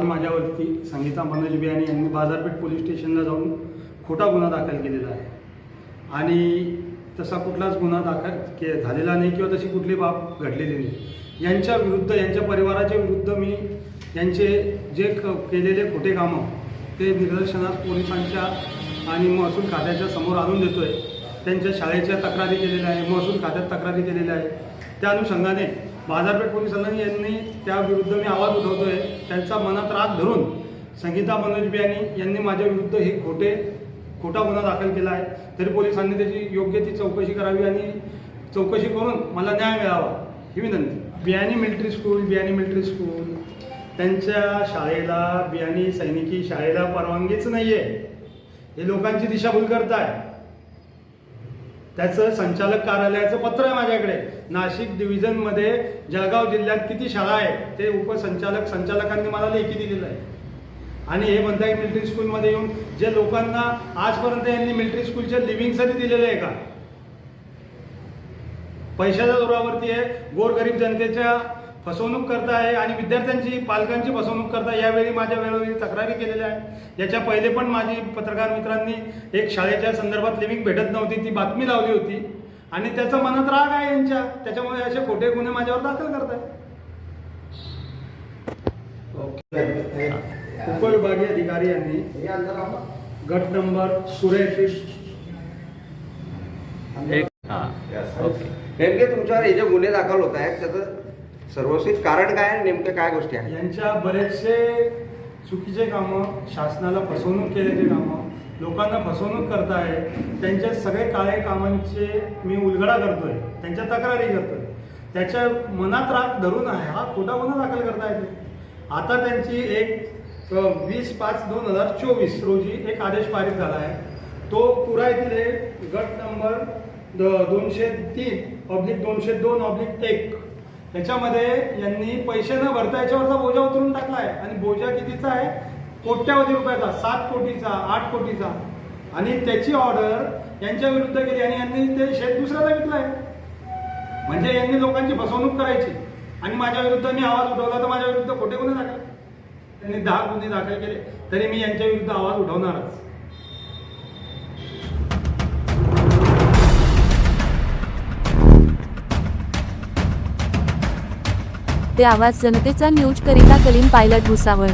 काल माझ्यावरती संगीता मनोज बियाणी यांनी बाजारपेठ पोलीस स्टेशनला जाऊन खोटा गुन्हा दाखल केलेला आहे. आणि तसा कुठलाच गुन्हा दाखल के झालेला नाही किंवा तशी कुठली बाब घडलेली नाही. यांच्या विरुद्ध यांच्या परिवाराच्या विरुद्ध मी यांचे जे क केलेले खोटे कामं ते निदर्शनास पोलिसांच्या आणि महसूल खात्याच्या समोर आणून देतो आहे त्यांच्या शाळेच्या तक्रारी केलेल्या आहे महसूल खात्यात तक्रारी केलेल्या आहे त्या अनुषंगाने बाजारपेठ पोलिसांना यांनी त्या विरुद्ध मी आवाज उठवतो आहे त्यांचा मनात राग धरून संगीता बनर्जी बियाणी यांनी माझ्या विरुद्ध हे खोटे खोटा गुन्हा दाखल केला आहे. तरी पोलिसांनी त्याची योग्य ती चौकशी करावी आणि चौकशी करून मला न्याय मिळावा. ही विनंती. Biyani military school Biyani military school. त्यांच्या शाळेला बियाणी सैनिकी शाळेला परवानगीच नाही आहे हे लोकांची दिशाभूल करताय. त्याचं संचालक कार्यालयाचं पत्र आहे माझ्याकडे. नाशिक डिव्हिजनमध्ये जळगाव जिल्ह्यात किती शाळा आहे ते उपसंचालक संचालकांनी मला लेखी दिलेलं आहे. आणि हे म्हणताय मिलिटरी स्कूलमध्ये येऊन जे लोकांना आजपर्यंत यांनी मिलिटरी स्कूलच्या लिव्हिंगसाठी दिलेलं आहे का? पैशाच्या जोरावरती आहे. गोरगरीब जनतेच्या फसवणूक करताय आणि विद्यार्थ्यांची पालकांची फसवणूक करता यावेळी माझ्या वेळोवेळी तक्रारी केलेल्या आहे याच्या पहिले पण माझी पत्रकार मित्रांनी एक शाळेच्या संदर्भात लिव्हिंग भेटत नव्हती ती बातमी लावली होती. आणि त्याचा मनात राग आहे यांच्या. त्याच्यामुळे असे खोटे गुन्हे माझ्यावर दाखल करताय उपविभागीय अधिकारी यांनी गट नंबर सुरेश हां ओके. नेमके तुमच्यावर हे जे गुन्हे दाखल होत आहेत त्याचं सर्वस्वी कारण काय आहे काय गोष्टी आहेत? यांच्या बरेचसे चुकीचे कामं शासनाला फसवणूक केलेले कामं लोकांना फसवणूक करताय त्यांचे सगळे काळे कामांचे मी उलगडा करतोय त्यांच्या तक्रारी करतोय. त्याच्या मनात राग धरून आहे हा खोटा गुन्हा दाखल करता येते आता त्यांची एक वीस पाच दोन हजार चोवीस रोजी एक आदेश पारित झाला आहे. तो पुरा येथील गट नंबर द- दोनशे तीन ऑब्लिक दोनशे दोन ऑब्लिक एक. याच्यामध्ये यांनी पैसे न भरता याच्यावरचा बोजा उतरून टाकला आहे आणि बोजा कितीचा आहे? कोट्यावधी रुपयाचा. सात कोटीचा आठ कोटीचा. आणि त्याची ऑर्डर यांच्या विरुद्ध केली आणि यांनी ते शेत दुसऱ्याला विकलं आहे म्हणजे यांनी लोकांची फसवणूक करायची. आणि माझ्या विरुद्ध मी आवाज उठवला तर माझ्या विरुद्ध खोटे गुन्हे दाखल त्यांनी दहा गुन्हे दाखल केले. तरी मी यांच्या विरुद्ध आवाज उठवणारच. ते आवाज जनतेचा न्यूज करिता कलीन पायलट भुसावळ.